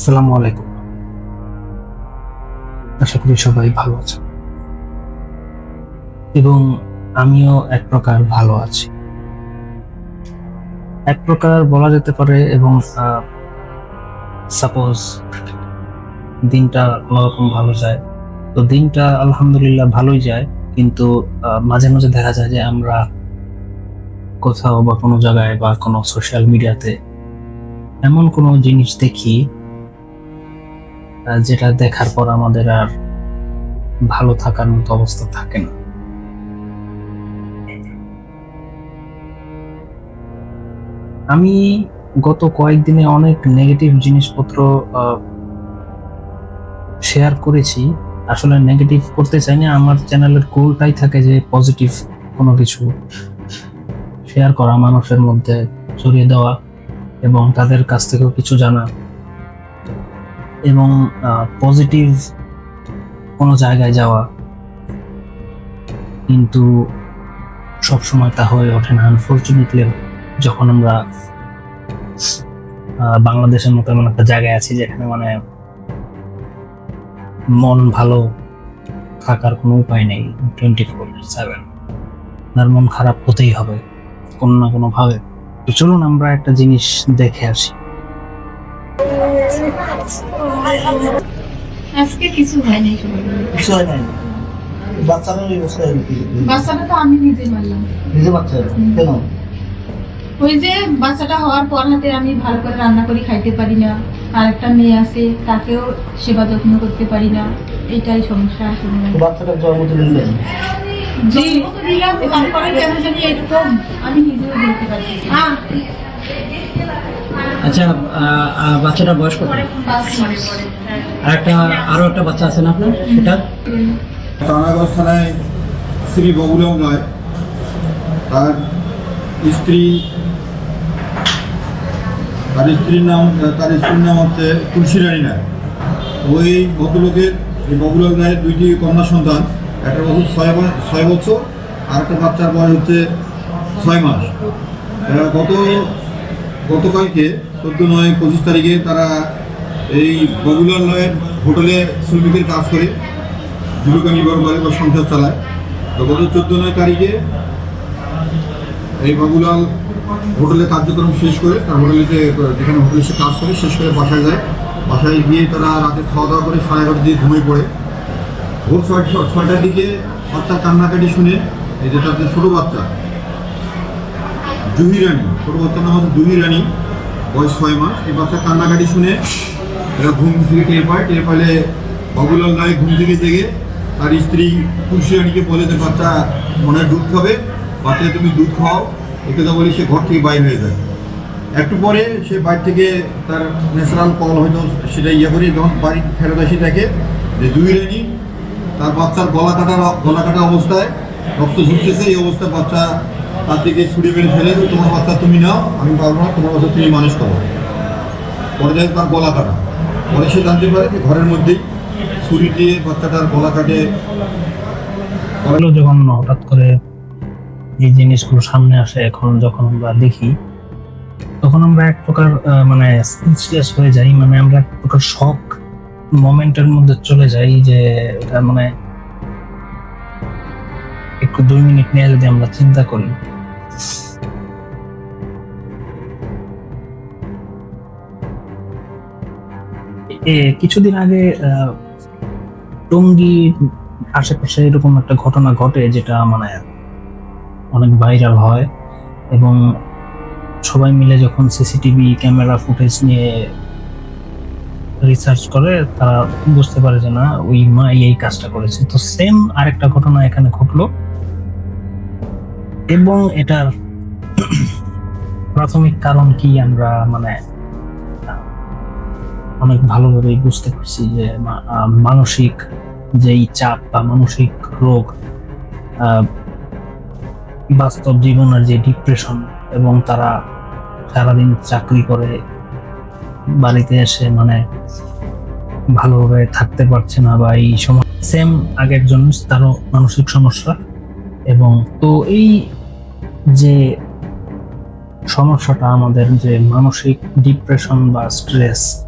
আসসালামু আলাইকুম। আশা করি সবাই ভালো আছে। এবং আমিও এক প্রকার ভালো আছি। এক প্রকার বলা যেতে পারে এবং সাপোজ দিনটা কোনোরকম ভালো যায়। তো দিনটা আলহামদুলিল্লাহ ভালোই যায়, কিন্তু মাঝে মাঝে দেখা যায় যে আমরা কোথাও বা কোনো জায়গায় বা কোনো সোশ্যাল মিডিয়াতে এমন কোনো জিনিস দেখি যেটা দেখার পর আমাদের আর ভালো থাকার মতো অবস্থা থাকে না। আমি গত কয়েকদিনে অনেক নেগেটিভ জিনিসপত্র শেয়ার করেছি। আসলে নেগেটিভ করতে চাই না আমার চ্যানেলের গোলটাই থাকে যে পজিটিভ কোনো কিছু শেয়ার করা, মানুষের মধ্যে ছড়িয়ে দেওয়া এবং তাদের কাছ থেকেও কিছু জানা। এবং পজিটিভ কোনো জায়গায় যাওয়া কিন্তু সব সময় তা হয়ে ওঠে না। আনফর্চুনেটলি যখন আমরা বাংলাদেশের মতো এমন একটা জায়গায় আছি যেখানে মানে মন ভালো থাকার কোনো উপায় নেই টোয়েন্টি ফোর সেভেন আর মন খারাপ হতেই হবে, কোনো না কোনোভাবে চলুন আমরা একটা জিনিস দেখে আসি। আজকে কিছু হয় নাই বাচ্চাটা তো আমি নিজে মারলাম। নিজে বাচ্চা কেন? ওই যে বাচ্চাটা হওয়ার পর হাতে আমি ভালো করে রান্না করে খাইতে পারি না। আর একটা মেয়ে আছে তাকেও সেবা যত্ন করতে পারি না। এটাই সমস্যা। বাচ্চাটা জন্ম দিলেন? জি। দিলাম তারপরে কেন জানি এরকম আমি নিজেও বলতে পারছি হ্যাঁ। আচ্ছা বাচ্চাটার বয়স কত? আর একটা আরও একটা বাচ্চা আছে না আপনার? সেটা? রানাগঞ্জ থানায় শ্রী বগুলম রায়। তার স্ত্রী, তার স্ত্রীর নাম, তার স্ত্রীর নাম হচ্ছে তুলসী রানী রায়। ওই ভদ্রলোকের এই বগুলম রায়ের দুইটি কন্যা সন্তান, একটা বছর ছয় ছয় বছর, আর একটা বাচ্চার বয়স হচ্ছে ছয় মাস। এরা গত, গতকালকে চোদ্দ নয়, পঁচিশ তারিখে তারা এই বগুলার বগুলালয়ের হোটেলে শ্রমিকের কাজ করে জীবিকা নির্ভর করে বা সংসার চালায়। তো গত চোদ্দ নয় তারিখে এই বাবুলাল হোটেলে কার্যক্রম শেষ করে, তার হোটেলে যে, যেখানে হোটেলে সে কাজ করে শেষ করে বাসায় যায়। বাসায় গিয়ে তারা রাতে খাওয়া দাওয়া করে সাড়ে এগারো দিয়ে ঘুমিয়ে পড়ে। ভোর ছয়, ছয়টার দিকে বাচ্চা কান্নাকাটি শুনে, এই যে তাদের ছোটো বাচ্চা, জুহি রানী, ছোটো বাচ্চার নাম হচ্ছে জুহি রানী বয়স ছয় মাস, এই বাচ্চা কান্নাকাটি শুনে এরা ঘুম থেকে টের পায়। টের পাইলে বাবুলাল রায় ঘুম থেকে জেগে তার স্ত্রী তুলসী রানীকে বলে যে, বাচ্চা মনে দুধ খাবে, বাচ্চাকে তুমি দুধ খাও একে তো বলি সে ঘর থেকে বাইর হয়ে যায়। একটু পরে সে বাইরে থেকে তার ন্যাচারাল কল হয়তো সেটা ইয়ে করে যখন বাড়ি ফেরত আসি দেখে যে জুই রানী, তার বাচ্চার গলা কাটা গলা কাটা অবস্থায় রক্ত ঝুঁকতেছে এই অবস্থায় বাচ্চা তার দিকে ছুরি মেরে ফেলে তোমার বাচ্চা তুমি নাও, আমি পারব না, তোমার বাচ্চা তুমি মানুষ করো। পরে যায় তার গলা কাটা। পরে সে জানতে পারে যে ঘরের মধ্যেই ছুরি দিয়ে বাচ্চাটার গলা কাটে। যখন হঠাৎ করে এই জিনিসগুলো সামনে আসে, এখন যখন আমরা দেখি, তখন আমরা এক প্রকার মানে স্পিচলেস হয়ে যাই। মানে আমরা এক প্রকার শখ মোমেন্টের মধ্যে চলে যাই যে, এটা মানে একটু দুই মিনিট নিয়ে যদি আমরা চিন্তা করি। কিছুদিন আগে টঙ্গী আশেপাশে এরকম একটা ঘটনা ঘটে যেটা মানে অনেক ভাইরাল হয় এবং সবাই মিলে যখন সিসিটিভি ক্যামেরা ফুটেজ নিয়ে রিসার্চ করে, তারা বুঝতে পারে যে না, ওই মা এই কাজটা করেছে। তো সেম আরেকটা ঘটনা এখানে ঘটলো। এবং এটার প্রাথমিক কারণ কি আমরা মানে অনেক ভালোভাবেই বুঝতে পারছি যে মানসিক যেই চাপ বা মানসিক রোগ বাস্তব জীবনের যে ডিপ্রেশন এবং তারা সারাদিন চাকরি করে, বাড়িতে এসে মানে ভালোভাবে থাকতে পারছে না বা এই সময় সেম আগের জন্য তারও মানসিক সমস্যা এবং তো এই যে সমস্যাটা আমাদের যে মানসিক ডিপ্রেশন বা স্ট্রেস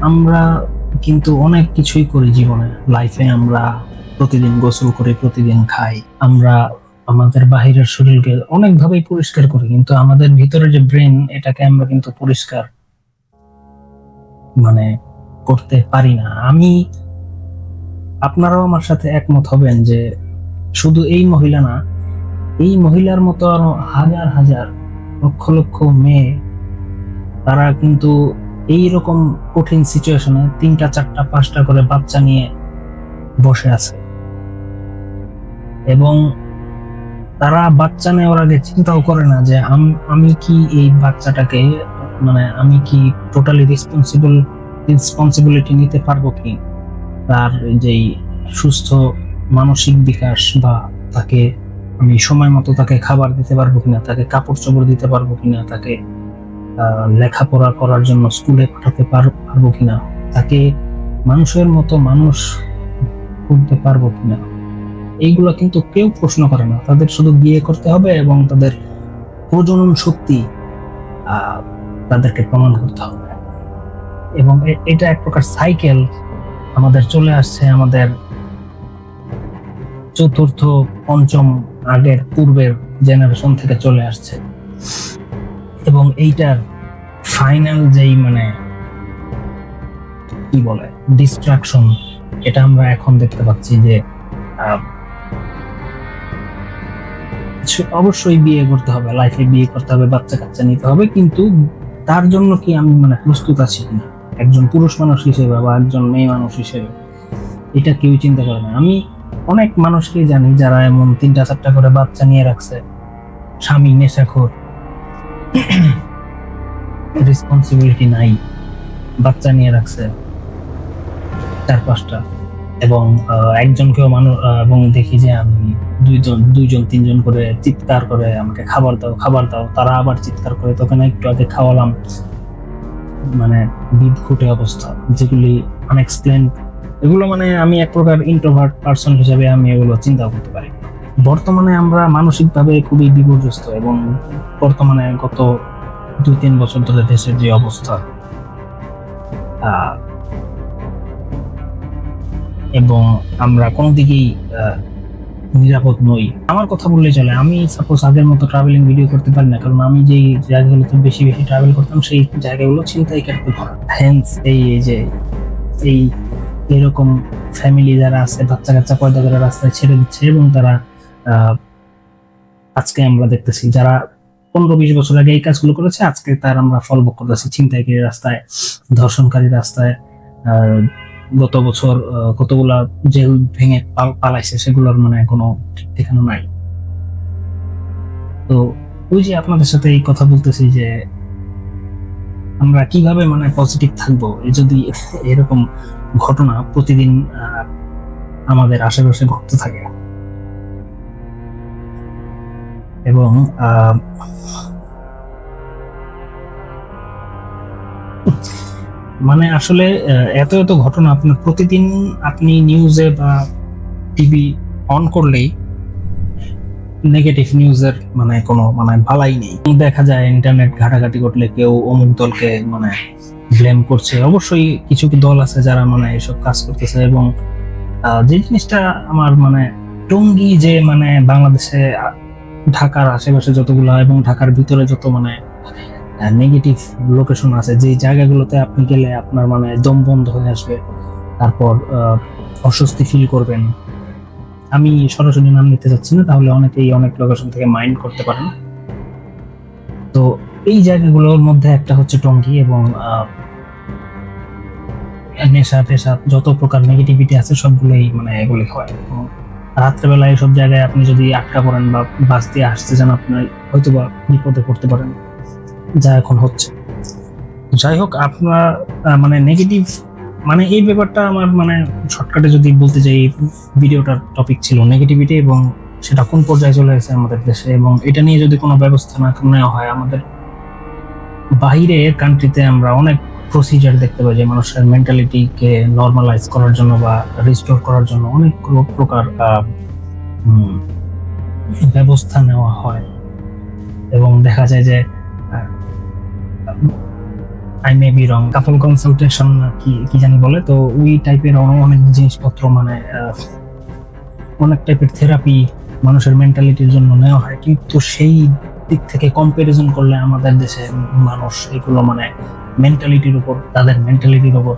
আমরা কিন্তু অনেক কিছুই করি জীবনে। লাইফে আমরা প্রতিদিন গোসল করি, প্রতিদিন খাই। আমরা আমাদের বাহিরের শরীরকে অনেকভাবেই পরিষ্কার করি, কিন্তু আমাদের ভিতরে যে ব্রেন এটাকে আমরা কিন্তু পরিষ্কার মানে করতে পারি না। আমি, আপনারাও আমার সাথে একমত হবেন যে শুধু এই মহিলা না এই মহিলার মতো আরও হাজার হাজার লক্ষ লক্ষ মেয়ে, তারা কিন্তু এই রকম কঠিন সিচুয়েশনে তিনটা, চারটা, পাঁচটা করে বাচ্চা নিয়ে বসে আছে। এবং তারা বাচ্চা নেওয়ার আগে চিন্তাও করে না যে আম- কি এই বাচ্চাটাকে মানে আমি কি টোটালি রেসপন্সিবল রেসপন্সিবিলিটি নিতে পারব কি? তার যেই সুস্থ মানসিক বিকাশ বা তাকে আমি সময় মতো তাকে খাবার দিতে পারব কিনা, তাকে কাপড় চোপড় দিতে পারব কিনা, তাকে লেখাপড়া করার জন্য স্কুলে পাঠাতে পারব কিনা, তাকে মানুষের মতো মানুষ করতে পারব কিনা, এইগুলো কিন্তু কেউ প্রশ্ন করে না। তাদের শুধু বিয়ে করতে হবে এবং তাদের প্রজনন শক্তি তাদেরকে প্রমাণ করতে হবে। এবং এটা এক প্রকার সাইকেল আমাদের চলে আসছে আমাদের চতুর্থ, পঞ্চম আগের পূর্বের জেনারেশন থেকে চলে আসছে। এবং এইটার ফাইনাল যেই মানে কি বলে ডিস্ট্রাকশন এটা আমরা এখন দেখতে পাচ্ছি যে অবশ্যই বিয়ে করতে হবে লাইফে বিয়ে করতে হবে, বাচ্চা কাচ্চা নিতে হবে, কিন্তু তার জন্য কি আমি মানে প্রস্তুত আছি কিনা? একজন পুরুষ মানুষ হিসেবে বা একজন মেয়ে মানুষ হিসেবে, এটা কেউ চিন্তা করে না। আমি অনেক মানুষকেই জানি যারা এমন তিনটা, চারটা করে বাচ্চা নিয়ে রাখছে। স্বামী, নেশাখোর। রেসপন্সিবিলিটি নাই। বাচ্চা নিয়ে রাখছে। চার, পাঁচটা। এবং একজনকেও মানুষ এবং দেখি যে আমি দুইজন দুইজন, তিনজন করে চিৎকার করে আমাকে খাবার দাও খাবার দাও। তারা আবার চিৎকার করে, তোকে না একটু আগে খাওয়ালাম। মানে বিদঘুটে অবস্থা। যেগুলি আনএক্সপ্লেন এগুলো মানে আমি এক প্রকার ইন্ট্রোভার্ট পার্সন হিসেবে আমি এগুলো চিন্তা করতে পারি। বর্তমানে আমরা মানসিকভাবে খুবই বিপর্যস্ত এবং বর্তমানে গত দুই তিন বছর ধরে দেশের যে অবস্থা এবং আমরা কোনো দিকেই নিরাপদ নই। আমার কথা বললে চলে, আমি সাপোজ আগের মতো ট্রাভেলিং ভিডিও করতে পারি না, কারণ আমি যেই জায়গাগুলোতে বেশি বেশি ট্রাভেল করতাম, সেই জায়গাগুলো চিন্তাই কাটতে ভরা হ্যান্স এই যে, এই এরকম ফ্যামিলি যারা আছে বাচ্চা কাচ্চা পয়দা করে রাস্তায় ছেড়ে দিচ্ছে এবং তারা আজকে আমরা দেখতেছি যারা পনেরো বিশ বছর আগে এই কাজগুলো করেছে, আজকে তার আমরা ফলভোগ করতেছি ছিনতাইকারী রাস্তায় ধর্ষণকারী রাস্তায় গত বছর কতগুলা জেল ভেঙে পাল- পালাইছে সেগুলোর মানে কোনো ঠিক ঠিকানা নাই। তো ওই যে আপনাদের সাথে এই কথা বলতেছি যে আমরা কীভাবে মানে পজিটিভ থাকব যদি এরকম ঘটনা প্রতিদিন আমাদের আশেপাশে ঘটতে থাকে। এবং মানে আসলে এত এত ঘটনা আপনার প্রতিদিন আপনি নিউজে বা টিভি অন করলেই নেগেটিভ নিউজের মানে কোনো মানে ভালাই নেই। দেখা যায় ইন্টারনেট ঘাটাঘাটি করলে কেউ অমুক দলকে মানে ব্লেম করছে। অবশ্যই কিছু দল আছে যারা মানে এসব কাজ করতেছে এবং যে জিনিসটা আমার মানে টঙ্গি যে মানে বাংলাদেশে ঢাকার আশেপাশে যতগুলো এবং ঢাকার ভিতরে যত মানে নেগেটিভ লোকেশন আছে, যে জায়গাগুলোতে আপনি গেলে আপনার মানে দম বন্ধ হয়ে আসবে, তারপর অস্বস্তি ফিল করবেন। আমি সরাসরি নাম নিতে চাচ্ছি না, তাহলে অনেকেই অনেক লোকেশন থেকে মাইন্ড করতে পারেন। তো এই জায়গাগুলোর মধ্যে একটা হচ্ছে টঙ্গী এবং নেশা টেশা যত প্রকার নেগেটিভিটি আছে সবগুলোই মানে এগুলি হয়। রাত্রেবেলা এসব জায়গায় আপনি যদি আটকা পড়েন বা বাস দিয়ে আসতে চান আপনার হয়তো বা বিপদে পড়তে পারেন। যা এখন হচ্ছে। যাই হোক, আপনার মানে নেগেটিভ মানে এই ব্যাপারটা আমার মানে শর্টকাটে যদি বলতে এই ভিডিওটার টপিক ছিল নেগেটিভিটি এবং সেটা কোন পর্যায়ে চলে গেছে আমাদের দেশে এবং এটা নিয়ে যদি কোনো ব্যবস্থা না নেওয়া হয় আমাদের বাইরের কান্ট্রিতে আমরা অনেক প্রসিজার দেখতে পাই যে মানুষের মেন্টালিটিকে নর্মালাইজ করার জন্য বা রিস্টোর করার জন্য অনেক প্র- প্রকার ব্যবস্থা নেওয়া হয়। এবং দেখা যায় যে I may be wrong couple consultation কি কি জানি বলে, তো ওই টাইপের অনেক জিনিসপত্র মানে অনেক টাইপের থেরাপি মানুষের মেন্টালিটির জন্য নেওয়া হয়। কিন্তু সেই দিক থেকে কম্পারিজন করলে আমাদের দেশে মানুষ এগুলো মানে মেন্টালিটির উপর, তাদের মেন্টালিটির উপর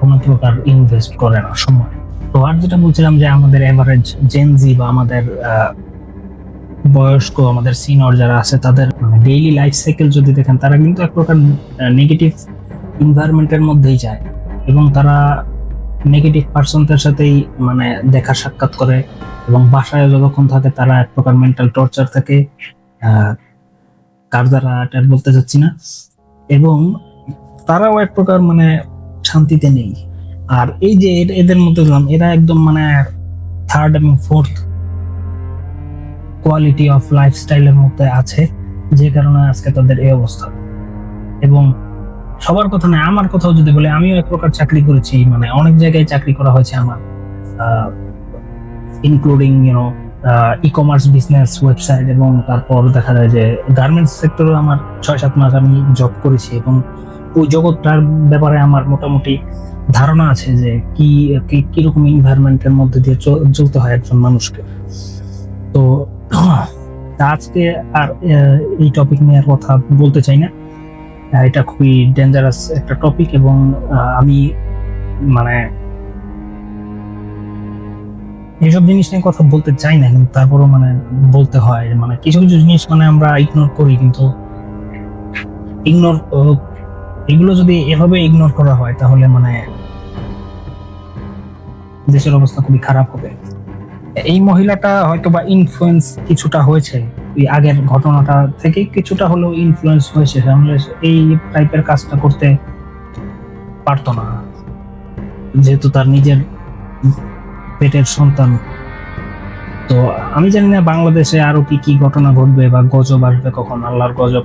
কোনো প্রকার ইনভেস্ট করে না সময়। তো আর যেটা বলছিলাম যে আমাদের এভারেজ জেনজি বা আমাদের বয়স্ক, আমাদের সিনিয়র যারা আছে, তাদের মানে ডেইলি লাইফ সাইকেল যদি দেখেন, তারা কিন্তু এক প্রকার নেগেটিভ এনভায়রনমেন্টের মধ্যেই যায়। এবং তারা নেগেটিভ পার্সনদের সাথেই মানে দেখা সাক্ষাৎ করে এবং বাসায় যতক্ষণ থাকে, তারা এক প্রকার মেন্টাল টর্চার থাকে। কার দ্বারা এটা বলতে চাচ্ছি না। এবং তারাও এক প্রকার মানে শান্তিতে নেই। আর এই যে এদের মধ্যে দেখলাম এরা একদম মানে থার্ড এবং ফোর্থ কোয়ালিটি অফ লাইফস্টাইলের মধ্যে আছে, যে কারণে আজকে তাদের এই অবস্থা। এবং সবার কথা না, আমার কথাও যদি বলে, আমিও এক প্রকার চাকরি করেছি মানে অনেক জায়গায় চাকরি করা হয়েছে আমার including you know e commerce business website এবং তারপর দেখা যায় যে গার্মেন্টস সেক্টরে আমার ছয় সাত মাস আমি জব করেছি এবং ওই জগৎটার ব্যাপারে আমার মোটামুটি ধারণা আছে যে কি কীরকম এনভায়রনমেন্টের মধ্যে দিয়ে চলতে হয় একজন মানুষকে। তো আজকে আর এই টপিক নিয়ে আর কথা বলতে চাই না। এটা খুবই ডেঞ্জারাস একটা টপিক এবং আমি মানে এইসব জিনিস নিয়ে কথা বলতে চাই না, কিন্তু তারপরও মানে বলতে হয়। মানে কিছু কিছু জিনিস মানে আমরা ইগনোর করি, কিন্তু ইগনোর এগুলো যদি এভাবে ইগনোর করা হয়, তাহলে মানে দেশের অবস্থা খুবই খারাপ হবে। এই মহিলাটা হয়তো বা ইনফ্লুয়েন্স কিছুটা হয়েছে ওই আগের ঘটনাটা থেকে কিছুটা হলেও ইনফ্লুয়েন্স হয়েছে এই টাইপের কাজটা করতে পারতো না। যেহেতু তার নিজের পেটের সন্তান। তো আমি জানি না বাংলাদেশে আরও কি কি ঘটনা ঘটবে বা গজব আসবে কখন, আল্লাহর গজব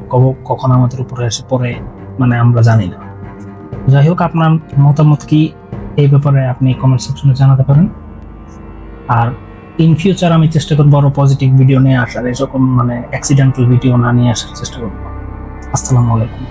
কখন আমাদের উপরে এসে পড়ে মানে আমরা জানি না। যাই হোক, আপনার মতামত কি? এই ব্যাপারে আপনি কমেন্ট সেকশনে জানাতে পারেন। আর ইন ফিউচার আমি চেষ্টা করব আরও পজিটিভ ভিডিও নিয়ে আসার, এরকম মানে অ্যাক্সিডেন্টাল ভিডিও না নিয়ে আসার চেষ্টা করব। আসসালামু আলাইকুম।